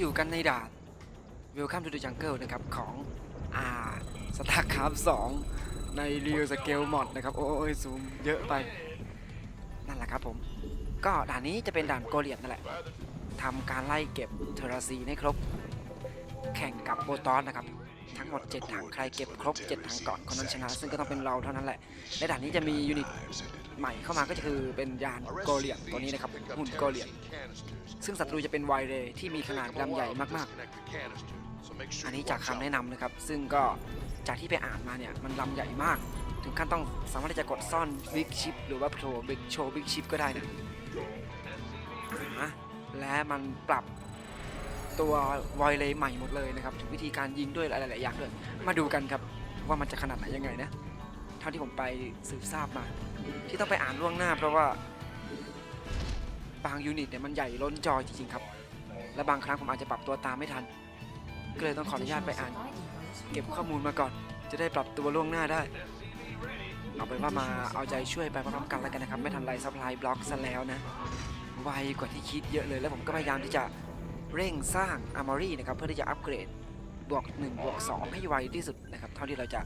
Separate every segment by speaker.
Speaker 1: อยู่กันในด่าน Welcome to the Jungle นะครับของอ่าสตาร์คราฟ2ในเรียวสเกลมอดนะครับ โอ้ยซูมเยอะไป นั่นแหละครับผม ก็ด่านนี้จะเป็นด่านโกเลียนนั่นแหละทำการไล่เก็บเทอราซีให้ครบ แข่งกับโบตอนนะครับ ทั้งหมด7ถังใครเก็บครบ7ถังก่อนคนนั้นชนะ ซึ่งก็ต้องเป็นเราเท่านั้นแหละ ในด่านนี้จะมียูนิตใหม่เข้ามาก็คือเป็นยานโกเลียนตัวนี้นะครับหุ่นโกเลียนซึ่งศัตรูจะเป็นไวเรย์ที่มีขนาดลำใหญ่มากๆ อันนี้จากคำแนะนำนะครับ ซึ่งก็จากที่ไปอ่านมาเนี่ยมันลำใหญ่มาก ถึงขั้นต้องสามารถที่จะกดซ่อนบิ๊กชิปหรือว่าโชว์บิ๊กโชว์บิ๊กชิปก็ได้นะอ่าและมันปรับ ตัวไวเลยใหม่หมดเลยนะครับถึงวิธีการยิงด้วยหลายๆอย่างด้วยมาดูกันครับว่ามันจะขนาดไหนยังไงนะเท่าที่ผมไปสืบทราบมา ที่ต้องไปอ่านล่วงหน้า เพราะว่าบางยูนิตเนี่ยมันใหญ่ล้นจอจริงๆครับ และบางครั้งผมอาจจะปรับตัวตามไม่ทัน ก็เลยต้องขออนุญาตไปอ่าน เก็บข้อมูลมาก่อน จะได้ปรับตัวล่วงหน้าได้เอาเป็นว่ามาเอาใจช่วยไปพร้อมๆกันแล้วกันนะครับ ไม่ทันไรซัพพลายบล็อกซะแล้วนะไวกว่าที่คิดเยอะเลย แล้วผมก็พยายามที่จะ เร่งสร้างอาร์มอรี่นะครับเพื่อที่จะอัปเกรดบวก1บวก2ให้ไวที่สุดนะครับเท่าที่เราจะ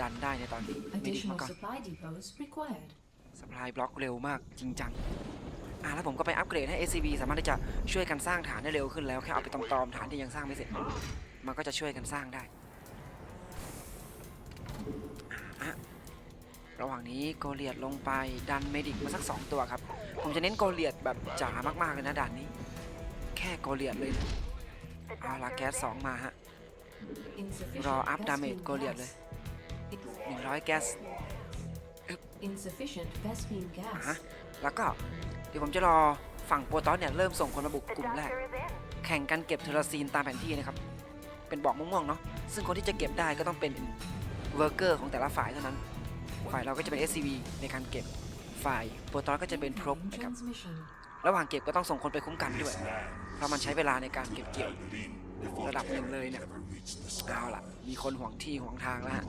Speaker 1: ดันได้ในตอนนี้มีดิกมา
Speaker 2: Additional
Speaker 1: ก่อน
Speaker 2: supply depots required.
Speaker 1: สปายบล็อกเร็วมากจริงจังอะแล้วผมก็ไปอัปเกรดให้ SCV สามารถที่จะช่วยกันสร้างฐานได้เร็วขึ้นแล้วแค่เอาไปตอมๆฐานที่ยังสร้างไม่เสร็จ มันก็จะช่วยกันสร้างได้อะระหว่างนี้โกเลียดลงไปดันเมดิกมาสัก 2 ตัวครับ ผมจะเน้นโกเลียดแบบจ๋ามากๆเลยนะด่านนี้แค่โกเลียดเลยนะเอาละแก๊ส2มาฮะ
Speaker 2: Insufficient
Speaker 1: รออัพดาเมจ
Speaker 2: Vespene
Speaker 1: โกเลียด
Speaker 2: gas.
Speaker 1: เลย100แก๊ส
Speaker 2: Insufficient Vespene
Speaker 1: ฮะ
Speaker 2: gas.
Speaker 1: แล้วก็เดี๋ยวผมจะรอฝั่งโปรตอสเนี่ยเริ่มส่งคนมาบุกกลุ่มแรก แข่งกันเก็บเทอราซีนตามแผนที่นะครับ เป็นบอกม่วงๆเนาะซึ่งคนที่จะเก็บได้ก็ต้องเป็นเวอร์เกอร์ของแต่ละฝ่ายเท่านั้น ฝ่ายเราก็จะเป็น SCV ในการเก็บฝ่ายโปรตอสก็จะเป็นพรบ
Speaker 2: Incoming
Speaker 1: นะครับ
Speaker 2: transmission.
Speaker 1: ระหว่างเก็บก็ต้องส่งคนไปคุ้มกันด้วย เพราะมันใช้เวลาในการเก็บเกี่ยวระดับหนึ่งเลยเนี่ยเอาล่ะ มีคนห่วงที่ห่วงทางแล้ว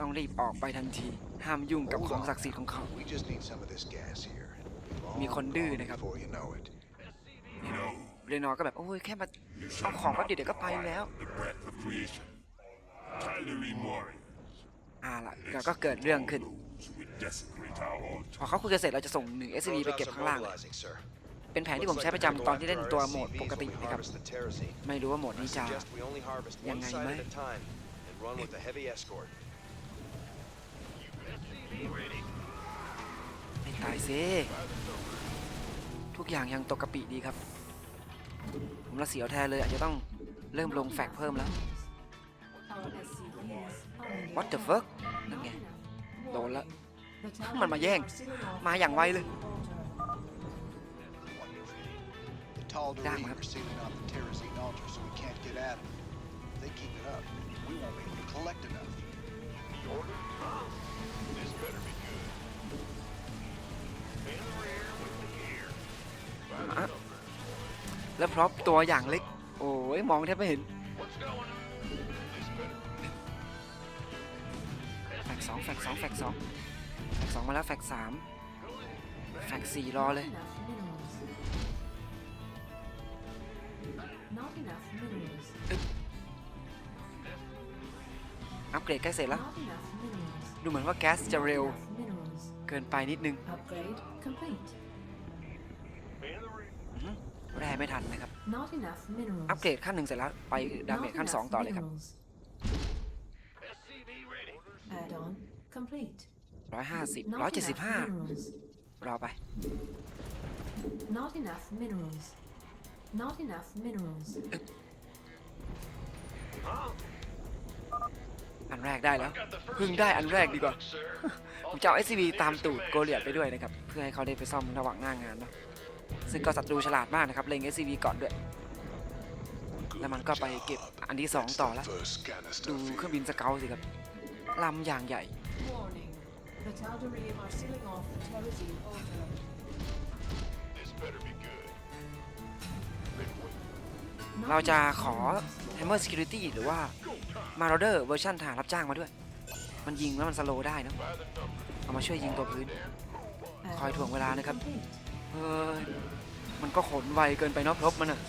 Speaker 1: ต้องรีบออกไปทันที ห้ามยุ่งกับของศักดิ์สิทธิ์ของเขา มีคนดื้อนะครับเรนอก็แบบโอ้ยแค่มาเอาของแป๊บเดีเดี๋ยวก็ไปแล้ว อ่าล่ะแล้วก็เกิดเรื่องขึ้น พอเขาคุยกันเสร็จเราจะส่งหนึ่ง SCV ไปเก็บข้างล่างเลยเป็นแผนที่ผมใช้ประจำตอนที่เล่นตัวโหมดปกตินะครับ ไม่รู้ว่าโหมดนี้จะยังไงไหมไม่ตายซิทุกอย่างยังตกกระปิดีครับ ผมละเสียวแทนเลยอาจจะต้องเริ่มลงแฟกเพิ่มแล้ว What the
Speaker 2: attack.
Speaker 1: fuck นั่นไง โดนละ มันมาแย่ง มาอย่างไวเลย
Speaker 3: The tall
Speaker 1: Damn,
Speaker 3: Doreen
Speaker 1: man.
Speaker 3: are sealing off the terrazine altar so we can't get at them. If they keep it up, we won't be able to collect enough.
Speaker 1: อะแล้วพร็อพตัวอย่างเล็ก โอ้ยมองแทบไม่เห็น แฟกสองแฟกสองแฟกสองมาแล้วแฟกสามแฟกสี่รอเลย อัปเกรดใกล้เสร็จแล้ว ดูเหมือนว่าแก๊สจะเร็ว เกินไปนิดนึงแร่ไม่ทันนะครับ อัปเกรดขั้นหนึ่งเสร็จแล้ว ไปดาเมจขั้น
Speaker 2: enough
Speaker 1: 2ต่อเลยครับ
Speaker 2: minerals. Add-on complete.
Speaker 1: 150
Speaker 2: Not enough
Speaker 1: 175
Speaker 2: minerals.
Speaker 1: รอไป
Speaker 2: Not enough minerals. Not enough minerals.
Speaker 1: อันแรกได้แล้ว เพึ่งได้อันแรกดีกว่า ผมจะเอา SCV ตามตูดโกเลียดไปด้วยนะครับ เพื่อให้เขาได้ไปซ่อมระหว่างหน้างานเนาะซึ่งก็ศัตรูฉลาดมากนะครับ เล็ง SCV ก่อนด้วย แล้วมันก็ไปเก็บอันที่2ต่อแล้ว
Speaker 4: First canister
Speaker 1: ดูเครื่องบินสเกลสิครับลำอย่างใหญ่
Speaker 5: Warning. The Tal'Darim are sealing off the Terrazine altar.
Speaker 4: This better be good.
Speaker 1: เราจะขอ Hammer Security หรือว่า Marauder เวอร์ชันทหารรับจ้างมาด้วย มันยิงแล้วมันสโลว์ได้เนอะเอามาช่วยยิงตัวพื้น คอยถ่วงเวลานะครับ
Speaker 2: Complete.
Speaker 1: เฮ้ย มันก็ขนไวเกินไปเนาะพรบมันอะ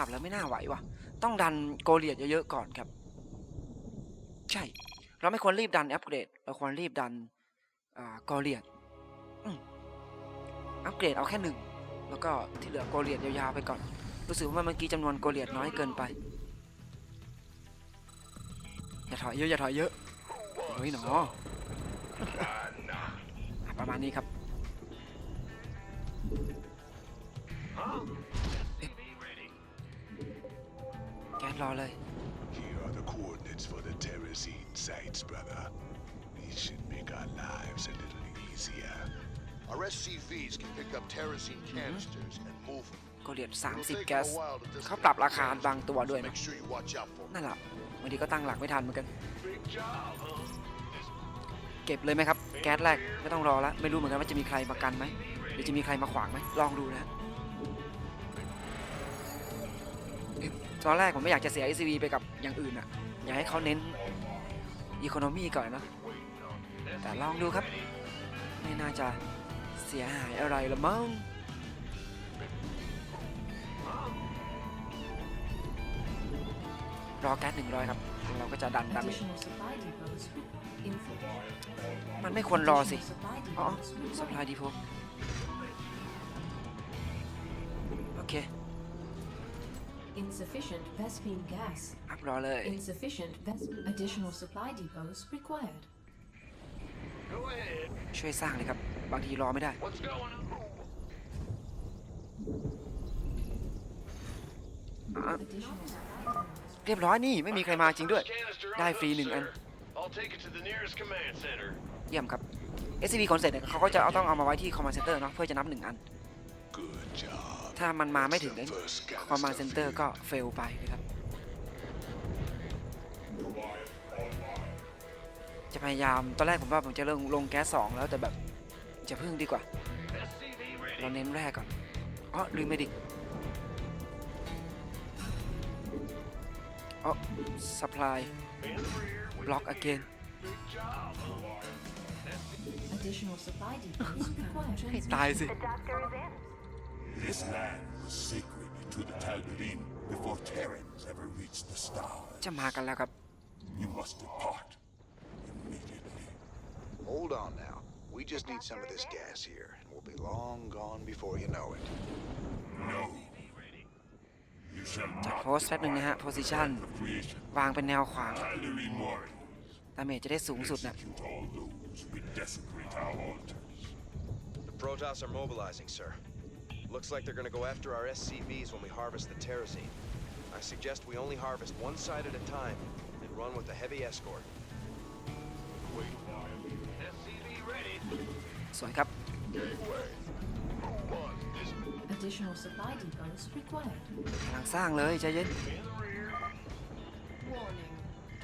Speaker 1: าพแล้วไม่น่าไหววะต้องดันโกเลียดเยอะๆก่อนครับ ใช่ เราไม่ควรรีบดันอัปเกรด เราควรรีบดันโกเลียดอัปเกรดเอาแค่หนึ่งแล้วก็ที่เหลือโกเลียดยาวๆไปก่อน รู้สึกว่าเมื่อกี้จำนวนโกเลียดน้อยเกินไป อย่าถอยเยอะอย่าถอยเยอะเฮ้ยหนอประมาณนี้ครับ แก๊สรอเลย
Speaker 4: Here are the coordinates for the Terrazine sites, brother. These should make our lives a little easier.
Speaker 6: Our SCVs can pick up terrazine canisters and move them.
Speaker 1: ก็เหรียญ
Speaker 6: It'll
Speaker 1: 30
Speaker 6: take
Speaker 1: แก๊ส
Speaker 6: them a while to
Speaker 1: เขา
Speaker 6: disconnect
Speaker 1: ปรับ
Speaker 6: the
Speaker 1: ราคา
Speaker 6: canisters,
Speaker 1: บางตัวด้วย
Speaker 6: so
Speaker 1: นะ
Speaker 6: Make sure you watch out for 'em.
Speaker 1: นั่นแหละบางทีก็ตั้งหลักไม่ทันเหมือนกันเก็บเลยไหมครับ แก๊สแรกไม่ต้องรอแล้ว ไม่รู้เหมือนกันว่าจะมีใครมากันไหมหรือจะมีใครมาขวางไหมลองดูนะ ตอนแรกผมไม่อยากจะเสีย SCV ไปกับอย่างอื่นอะ อยากให้เขาเน้นอีโคโนมีก่อนเนอะแต่ลองดูครับ ไม่น่าจะเสียหายอะไรละมั้งรอแก๊สหนึ่งร้อยครับ เราก็จะดันดาเมจ
Speaker 2: Additional supply depots. Info.
Speaker 1: มันไม่ควรรอสิ
Speaker 2: Additional supply
Speaker 1: อ๋อ
Speaker 2: depots
Speaker 1: สป
Speaker 2: required. า
Speaker 1: ยดีพโอ
Speaker 2: Insufficient Vespine gas.
Speaker 1: อัพรอเลย
Speaker 2: Insufficient Ves- additional supply depots required.
Speaker 7: Go ahead.
Speaker 1: ช่วยสร้างเลยครับ บางทีรอไม่ได้
Speaker 7: What's going on?
Speaker 1: อะ
Speaker 2: Additional supply depots.
Speaker 1: เรียบร้อยนี่ไม่มีใครมาจริงด้วย
Speaker 7: Canister
Speaker 1: ได้
Speaker 7: on
Speaker 1: ฟรี
Speaker 7: us,
Speaker 1: หนึ่งอัน
Speaker 7: sir. I'll take it to the nearest command center.
Speaker 1: เยี่ยมครับ SCP คนเสร็จเนี่ยเขาก็จะเอาต้องเอามาไว้ที่ Command Center เนาะเพื่อจะนับหนึ่งอัน
Speaker 4: Good job.
Speaker 1: ถ้ามันมาไม่ถึง
Speaker 4: The first scan
Speaker 1: Command
Speaker 4: stuff
Speaker 1: Center ก็เฟลไปนะครับจะพยายามตอนแรกผมว่าผมจะลงลงแก๊สสองแล้วแต่แบบจะพึ่งดีกว่า
Speaker 7: SCV ready.
Speaker 1: เราเน้นแรกก่อนอ๋อลืมไปดิอ๋อ supply
Speaker 7: In the rear. with
Speaker 1: block
Speaker 7: the
Speaker 1: again
Speaker 7: Big job.
Speaker 2: Additional supply depots required.
Speaker 1: ให้ตายสิ
Speaker 4: This land was sacred to the Tal'Darim before Terrans ever reached the stars.
Speaker 1: จะมากันแล้วครับ
Speaker 4: You must depart immediately.
Speaker 3: Hold on now. We just need some of this gas here, and we'll be long gone before you know it.
Speaker 4: No. You shall
Speaker 1: จัด
Speaker 4: not
Speaker 1: โพสแป๊บหนึ่งนะฮะ position
Speaker 4: of creation.
Speaker 1: วางเป็นแนวขวาง
Speaker 4: Tal'Darim warriors,
Speaker 1: ดาเมจจะได้สูงสุดนะ
Speaker 4: execute all those who would desecrate our altars.
Speaker 7: The Protoss are mobilizing, sir. Looks like they're gonna go after our SCVs when we harvest the terrazine. I suggest we only harvest one side at a time and run with a heavy escort.
Speaker 4: Wait a while.
Speaker 7: SCV ready.
Speaker 1: สวยครับ
Speaker 2: Additional supply depots required.
Speaker 1: กำลังสร้างเลยใจเย็น
Speaker 7: In the rear.
Speaker 5: Warning.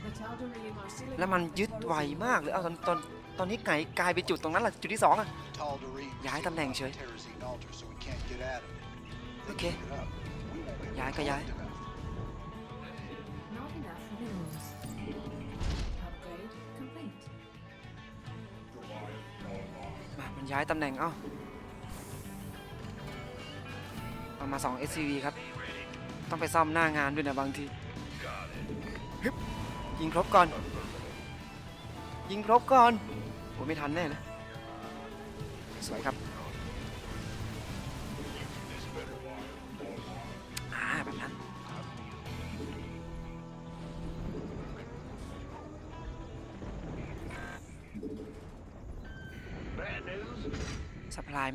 Speaker 5: The Tal'Darim are sealing
Speaker 1: แล้วมัน
Speaker 5: off the
Speaker 1: ยึดไว
Speaker 5: terrazine
Speaker 1: มากเลยเอาตอนตอนตอนนี้ไก่กลายไปจุดตรงนั้นล่ะจุดที่สองอะ
Speaker 3: Tal'Darim
Speaker 1: ย้ายตำแหน่งเฉย
Speaker 3: Terrazine altar so we can't get at 'em. They
Speaker 1: Okay.
Speaker 3: keep it up. We won't be able
Speaker 1: ย้าย
Speaker 3: to
Speaker 1: ก็ย้าย
Speaker 3: collect enough.
Speaker 2: Not enough minerals. Upgrade complete.
Speaker 1: มามันย้ายตำแหน่ง เอ้าเอามาสอง SCV ครับ ต้องไปซ่อมหน้างานด้วยนะบางทีฮึบยิงครบก่อน ยิงครบก่อน โอ้ไม่ทันแน่เลย สวยครับ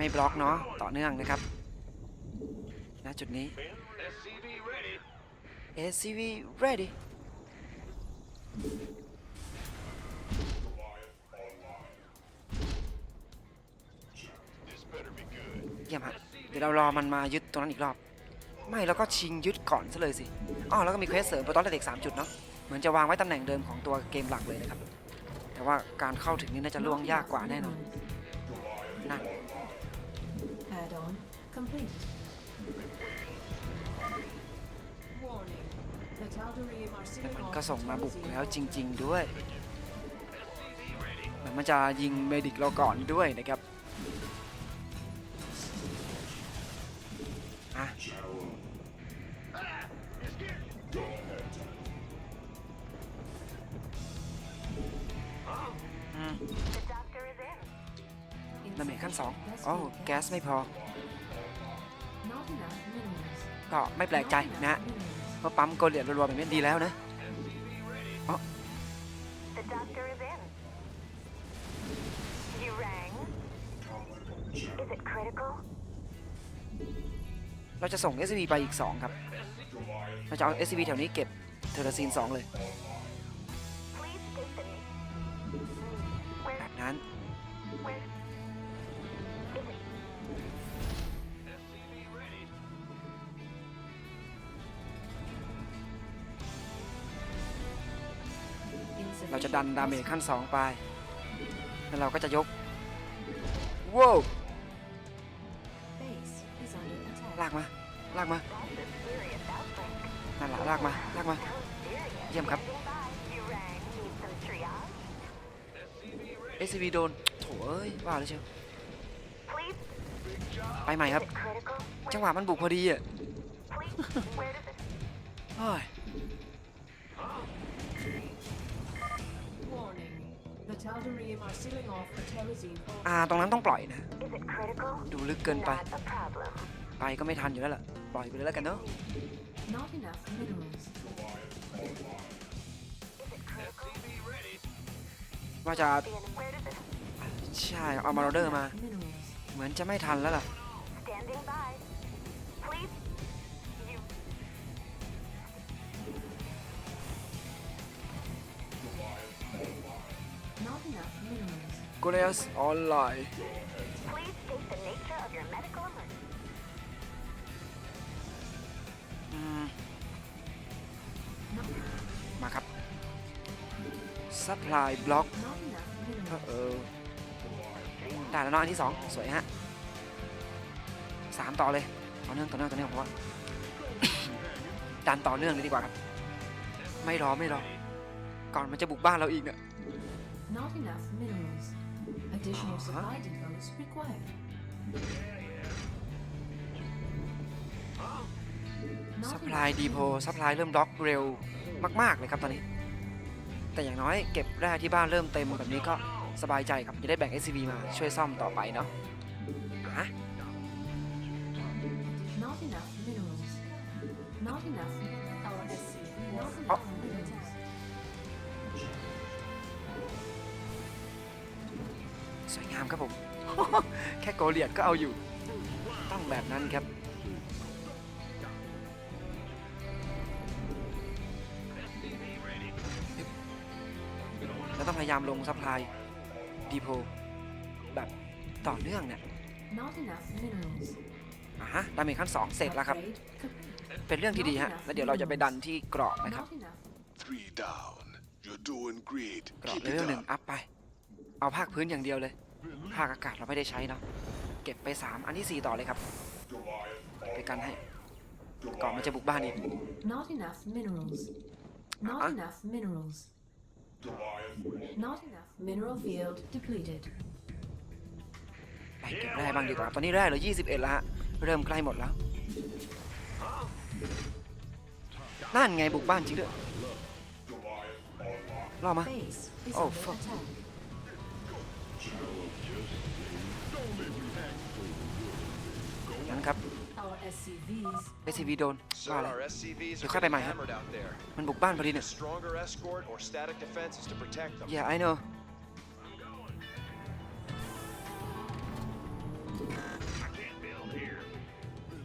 Speaker 1: ไม่บล็อกเนาะต่อเนื่องนะครับณจุดนี้
Speaker 7: SCV ready.
Speaker 1: SCV ready เยี่ยมฮะเดี๋ยวเรารอมันมายึดตรงนั้นอีกรอบ ไม่แล้วก็ชิงยึดก่อนซะเลยสิอ๋อแล้วก็มีเควสเสริมโปรตอนเด็กสามจุดเนาะเหมือนจะวางไว้ตำแหน่งเดิมของตัวเกมหลักเลยนะครับ แต่ว่าการเข้าถึงนี่น่าจะล่วงยากกว่าแน่นอนนั่น
Speaker 2: Add-on complete.
Speaker 1: แต่มันก็ส่งมาบุกแล้วจริง ๆ ด้วยเหมือนมันจะยิงเมดิกเราก่อนด้วยนะครับอ ขั้นสองโอ้แก๊สไม่พอ
Speaker 2: Not enough minerals.
Speaker 1: ก็ไม่แปลกใจ
Speaker 2: Not
Speaker 1: นะฮะ
Speaker 2: enough minerals.
Speaker 1: เพราะปั๊มโกลเลียดรัวๆแบบนี้ดีแล้วนะ
Speaker 8: The doctor is in. You rang? Is it critical?
Speaker 1: เราจะส่ง SCV ไปอีก 2 ครับ เราจะเอา SCV แถวนี้เก็บเทอร์ซีน 2 เลย
Speaker 8: Please state the name.
Speaker 1: แบ
Speaker 8: Where?
Speaker 1: บนั้น เราจะดันดาเมจขั้น 2 ไป แล้วเราก็จะยกว้าวลากมา ลากมา นั่นแหละลากมา ลากมา เยี่ยมครับ SCV โดนโถเอ้ยว่าเลยเชียวไปใหม่ครับ จังหวะมันบุกพอดีอะ อ่า ตรงนั้นต้องปล่อยนะ
Speaker 8: Is it critical?
Speaker 1: ดูลึกเกินไป
Speaker 8: Not a problem.
Speaker 1: ไปก็ไม่ทันอยู่แล้วล่ะ ปล่อยไปเลยแล้วกันเนาะ
Speaker 2: Not enough minerals.
Speaker 8: Is it critical?
Speaker 1: ว่าจะ
Speaker 8: The en- Where does it?
Speaker 1: ใช่ เอามาโรเดอร์มา
Speaker 2: Minerals.
Speaker 1: เหมือนจะไม่ทันแล้วล่ะ
Speaker 8: Standing by. Medical emergency.
Speaker 1: มาครับ supply block
Speaker 2: Not enough
Speaker 1: เอ
Speaker 2: minerals.
Speaker 1: อได้แล้วเนาะอันที่สองสวยฮะสามต่อเลยต่อเนื่องต่อเนื่องต่อเนื่องผมว่าดันต่อเนื่องเลยดีกว่าครับ ไม่รอไม่รอ ก่อนมันจะบุกบ้านเราอีกเนี่ย
Speaker 2: Not enough minerals. Additional
Speaker 1: Uh-huh.
Speaker 2: supply depots required. Not
Speaker 1: ซัพพลาย
Speaker 2: enough
Speaker 1: ดีโพ
Speaker 2: minerals.
Speaker 1: ซัพพลายเริ่มบล็อกเร็วมาก ๆ เลยครับตอนนี้ แต่อย่างน้อยเก็บแร่ที่บ้านเริ่มเต็มแบบนี้ก็สบายใจครับ จะได้แบ่ง SCV มาช่วยซ่อมต่อไปเนาะฮะ
Speaker 2: Not enough minerals. Not enough.
Speaker 5: Our SCV
Speaker 2: Not
Speaker 5: is
Speaker 2: enough า
Speaker 1: มครับผม แค่โกเลียดก็เอาอยู่ ต้องแบบนั้นครับแล้วต้องพยายามลงซัพพลายดีโพแบบต่อเนื่องเนี่ย
Speaker 2: Not enough minerals.
Speaker 1: อะฮะดาเมจขั้น2เสร็จแล้วครับ
Speaker 2: Upgrade complete.
Speaker 1: เป็นเรื่องที่ดีฮะ แล้วเดี๋ยวเราจะไปดันที่เกราะนะครับ
Speaker 2: Not enough.
Speaker 4: Three down. You're doing great.
Speaker 1: เกราะ
Speaker 4: Keep
Speaker 1: เลเวล
Speaker 4: it
Speaker 1: หนึ่ง
Speaker 4: up.
Speaker 1: อัพไป เอาภาคพื้นอย่างเดียวเลย ภาคอากาศเราไม่ได้ใช้เนาะเก็บไป 3 อันที่ 4 ต่อเลยครับ ไปกันให้ ก่อนมันจะบุกบ้านอีก
Speaker 2: Not enough minerals. Not
Speaker 1: Uh-huh.
Speaker 2: enough minerals. Not enough. Mineral field depleted.
Speaker 1: ไปเก็บแร่บ้างดีกว่า ตอนนี้แร่เหลือ21แล้วฮะ เริ่มใกล้หมดแล้ว นั่นไงบุกบ้านจริงด้วยรอมา
Speaker 2: Base is
Speaker 1: Oh, SCV โดน
Speaker 7: Sir,
Speaker 1: ว่าอะไร
Speaker 7: our SCVs
Speaker 1: Yo
Speaker 7: are
Speaker 1: creo que
Speaker 7: getting
Speaker 1: mai, huh?
Speaker 7: hammered out there.
Speaker 1: มันบุกบ้านพอดี
Speaker 7: Need
Speaker 1: เนี่ย
Speaker 7: a stronger escort or static defenses to protect them.
Speaker 1: Yeah I know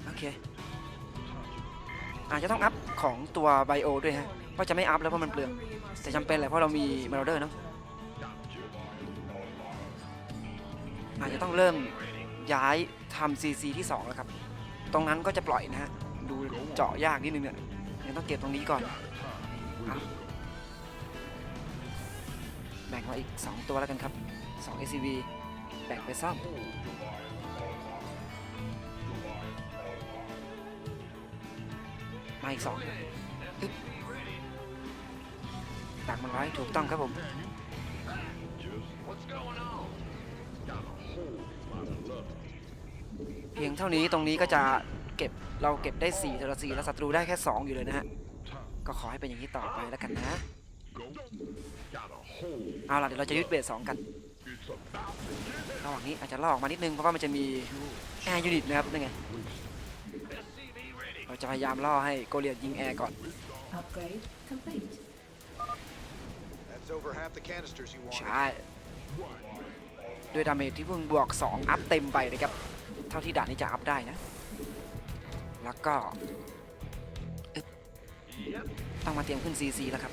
Speaker 1: โอเคอาจจะต้องอัพของตัวไบโอด้วยฮะเพราะจะไม่อัพแล้วเพราะมันเปลือง แต่จำเป็นแหละเพราะเรามีมาร์เดอร์เนาะ อาจจะต้องเริ่มย้ายทำ CC ที่ 2 แล้วครับต รงนั้นก็จะปล่อยนะฮะ ดูเจาะยากนิดนึงเนี่ยยังต้องเก็บตรงนี้ก่อนเอาแบ่งมาอีก 2 ตัวแล้วกันครับ2 SCV แบ่งไปซ่อมมาอีกสองอึ๊บดักมันไว้ถูกต้องครับผม เพียงเท่านี้ตรงนี้ก็จะเก็บเราเก็บได้4เทอร์ซีแล้วศัตรูได้แค่ 2 อยู่เลยนะฮะ ก็ขอให้เป็นอย่างนี้ต่อไปแล้วกันนะ เอาล่ะเดี๋ยวเราจะยึดเบสสองกันระหว่างนี้อาจจะล่อออกมานิดนึงเพราะว่ามันจะมีแอร์ยูนิตนะครับนั่นไงเราจะพยายามล่อให้โกเลียดยิงแอร์ก่อน
Speaker 2: Upgrade complete.
Speaker 3: That's over half the canisters you
Speaker 1: ใช
Speaker 3: wanted. ่
Speaker 1: ด้วยดาเมจที่เพิ่งบวก 2 อัพเต็มไปนะครับ เท่าที่ด่านนี้จะอัพได้นะ แล้วก็อึ๊บต้องมาเตรียมขึ้น CC แล้วครับ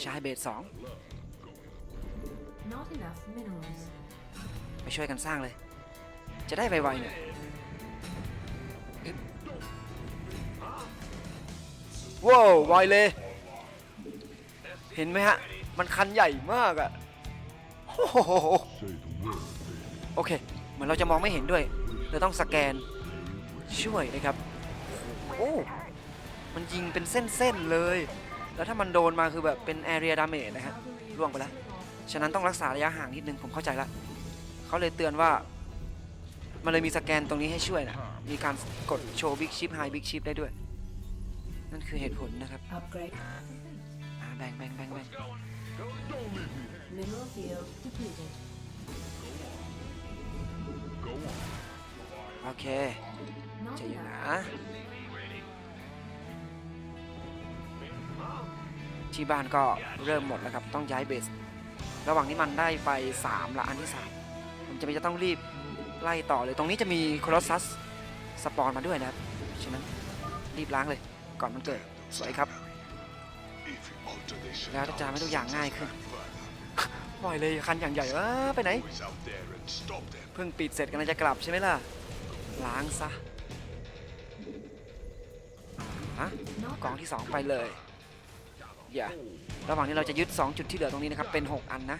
Speaker 1: ใช้เบส
Speaker 2: Not enough minerals.
Speaker 1: 2ไปช่วยกันสร้างเลย จะได้ไวๆเนี่ยอึ๊บว้าวไวเลย เห็นไหมฮะ มันคันใหญ่มากอะโอ้โหโอเค เหมือนเราจะมองไม่เห็นด้วยเราต้องสแกนช่วยนะครับโอ้มันยิงเป็นเส้นๆเลย แล้วถ้ามันโดนมาคือแบบเป็น area damage นะฮะล่วงไปแล้ว ฉะนั้นต้องรักษาระยะห่างนิดนึงผมเข้าใจละเขาเลยเตือนว่า มันเลยมีสแกนตรงนี้ให้ช่วยนะมีการกดโชว์ big chip high big chip ได้ด้วย นั่นคือเหตุผลนะครับ
Speaker 2: Upgrade complete.
Speaker 1: อ่าแบ่งแบ่งแบ่งแบ่ง
Speaker 2: Mineral field depleted.
Speaker 1: โอเคใจเย็นนะที่บ้านก็เริ่มหมดแล้วครับ ต้องย้ายเบส ระหว่างนี้มันได้ไป 3 ละอันที่ 3 ผมจะไม่จะต้องรีบไล่ต่อเลย ตรงนี้จะมีโคลอสซัสสปอนมาด้วยนะครับ ฉะนั้นรีบล้างเลย ก่อนมันเกิด สวยครับ แล้วจะทำให้ทุกอย่างง่ายขึ้น ปล่อยเลยคันอย่างใหญ่เออไปไหน เพิ่งปิดเสร็จกำลังจะกลับใช่ไหมล่ะ ล้างซะฮะกองที่ 2 ไปเลยอย่าระหว่างนี้เราจะยึด 2 จุดที่เหลือตรงนี้นะครับ เป็น 6 อันนะ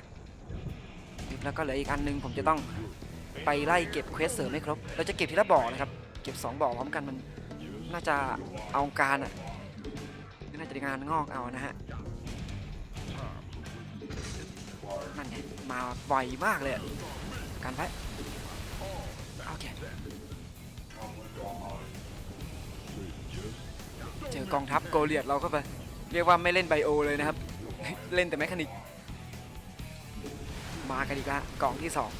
Speaker 1: ยึดแล้วก็เหลืออีกอันหนึงผมจะต้องไปไล่เก็บเควสเสริมให้ครบ เราจะเก็บทีละบ่อนะครับ เก็บ 2บ่อพร้อมกันมันน่าจะเอาการอะน่าจะงานงอกเอานะฮะนั่นไงมาไวมากเลยกันไว้ โอเคเจอกองทัพโกเลียดเราเข้าไป เรียกว่าไม่เล่นไบโอเลยนะครับ เล่นแต่แมคานิก มากันอีกแล้วกองที่สอง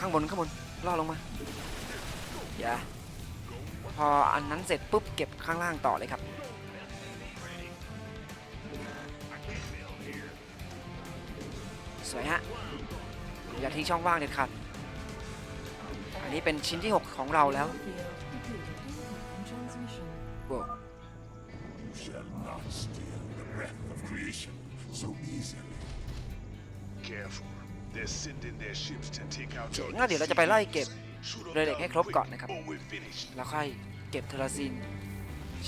Speaker 1: ข้างบนข้างบนล่อลงมา อย่า พออันนั้นเสร็จปุ๊บเก็บข้างล่างต่อเลยครับ สวยฮะ อย่าทิ้งช่องว่างเด็ดขาด อันนี้เป็นชิ้นที่ 6 ของเราแล้ว
Speaker 2: Mineral field depleted. Transmission.
Speaker 1: ว้าว
Speaker 4: You shall not steal the breath of creation so easily. Careful. They're sending their ships to take out
Speaker 1: เจ๋ง
Speaker 4: your
Speaker 1: อะเดี๋ยวเราจะไปไล่เก็บ
Speaker 4: Shoot 'em
Speaker 1: เรือเหล็กให้
Speaker 4: down
Speaker 1: ครบ
Speaker 4: quick
Speaker 1: ก่อนนะครับ
Speaker 4: or we're finished.
Speaker 1: แล้วค่อยเก็บเทอราซีน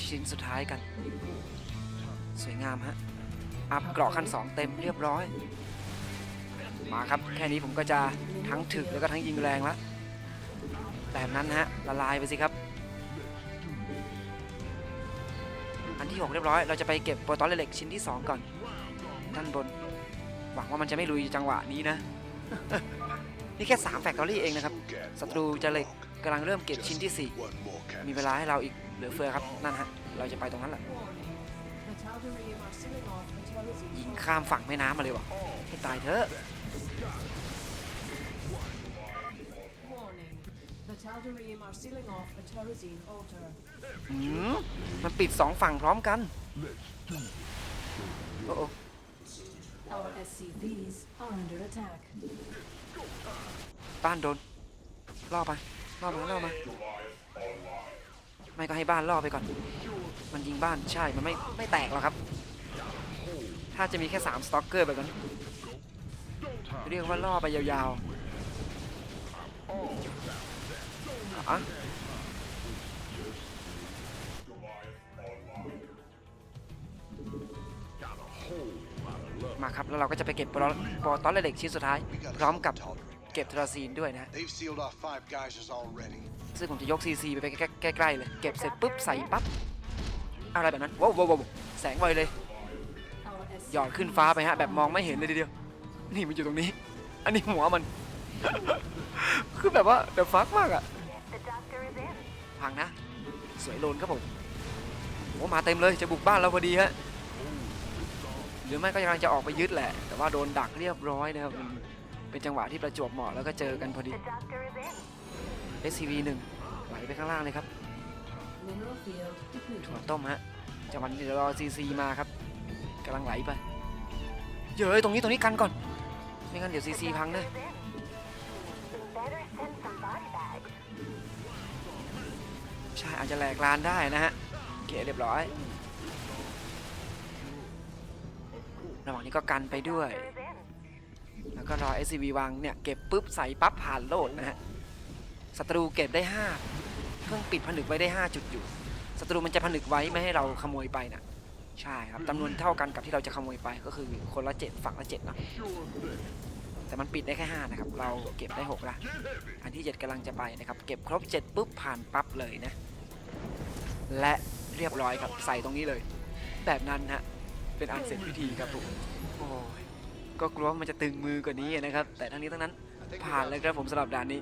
Speaker 1: ชิ้นสุดท้ายกัน สวยงามฮะ อัพเกราะขั้น 2 เต็มเรียบร้อย มาครับแค่นี้ผมก็จะทั้งถึกแล้วก็ทั้งยิงแรงล้วแบบนั้นนะฮะละลายไปสิครับ อันที่ 6 เรียบร้อย เราจะไปเก็บโปรตอนเหล็กชิ้นที่ 2 ก่อน ด้านบน หวังว่ามันจะไม่ลุยจังหวะนี้นะ นี่แค่ 3 แฟคทอรี่เองนะครับศัตรูจะเหล็กกำลังเริ่มเก็บชิ้นที่ 4 มีเวลาให้เราอีกเหลือเฟือครับ นั่นฮะ เราจะไปตรงนั้นแหละ ยิงข้ามฝั่งแม่น้ำมาเลยวะให้ตายเถอะ
Speaker 5: Warning. The Tal'Darim are sealing off the Terrazine altar.
Speaker 1: หืมมันปิดสองฝั่งพร้อมกัน โอ้โห
Speaker 2: Our SCVs are under attack.
Speaker 1: บ้านโดน ล่อไป ล่อมาล่อมา ไม่ก็ให้บ้านล่อไปก่อน มันยิงบ้านใช่ มันไม่ไม่แตกหรอกครับ ถ้าจะมีแค่ 3 สต็อกเกอร์แบบนั้น เรียกว่าล่อไปยาวๆอะมาครับ แล้วเราก็จะไปเก็บปลอปอตอนเหล็กชิ้นสุดท้าย
Speaker 3: We gotta
Speaker 1: พร้อม
Speaker 3: help
Speaker 1: กับ
Speaker 3: Tal'Darim.
Speaker 1: เก็บเทราซีนด้วยนะ
Speaker 3: They've sealed off five geysers already.
Speaker 1: ซึ่งผมจะยก CC ไปใกล้ๆเลย เก็บเสร็จปุ๊บ ใส่ปั๊บ อะไรแบบนั้นว้าวว้าวว้าวแสงไวเลย
Speaker 2: Our
Speaker 1: หยอดขึ้นฟ้าไปฮะ แบบมองไม่เห็นเลยทีเดียว นี่มันอยู่ตรงนี้ อันนี้หัวมัน คือแบบว่าเดอะฟักมากอะ
Speaker 8: yes,
Speaker 1: พังนะ สวยโลนครับผมโอ้มาเต็มเลยจะบุกบ้านเราพอดีฮะหรือไม่ก็กำลังจะออกไปยึดแหละ แต่ว่าโดนดักเรียบร้อยนะครับเป็นจังหวะที่ประจวบเหมาะแล้วก็เจอกันพอดี SCV หนึ่งไหลไปข้างล่างเลยครับถั่วต้มฮะจังหวะนี้เดี๋ยวรอ CC มาครับกำลังไหลไปเย้ยตรงนี้ตรงนี้กันก่อน ไม่งั้นเดี๋ยว CC พังนะใช่อาจจะแหลกลานได้นะฮะโอเคเรียบร้อย ระหว่างนี้ก็กันไปด้วย แล้วก็รอ SCV วางเนี่ย เก็บปุ๊บใส่ปั๊บผ่านโลดนะฮะศัตรูเก็บได้ 5เครื่องปิดผนึกไว้ได้ 5 จุดอยู่ศัตรูมันจะผนึกไว้ไม่ให้เราขโมยไปนะ ใช่ครับจำนวนเท่ากันกับที่เราจะขโมยไปก็คือคนละ7ฝั่งละ7เนาะแต่มันปิดได้แค่5นะครับ เราเก็บได้6ละอันที่7กำลังจะไปนะครับ เก็บครบ7ปุ๊บผ่านปั๊บเลยนะ และเรียบร้อยครับใส่ตรงนี้เลย แบบนั้นฮะเป็นอันเสร็จพิธีครับผมโอ้ยก็กลัวว่ามันจะตึงมือกว่านี้นะครับ แต่ทั้งนี้ทั้งนั้นผ่านเลยครับผมสำหรับด่านนี้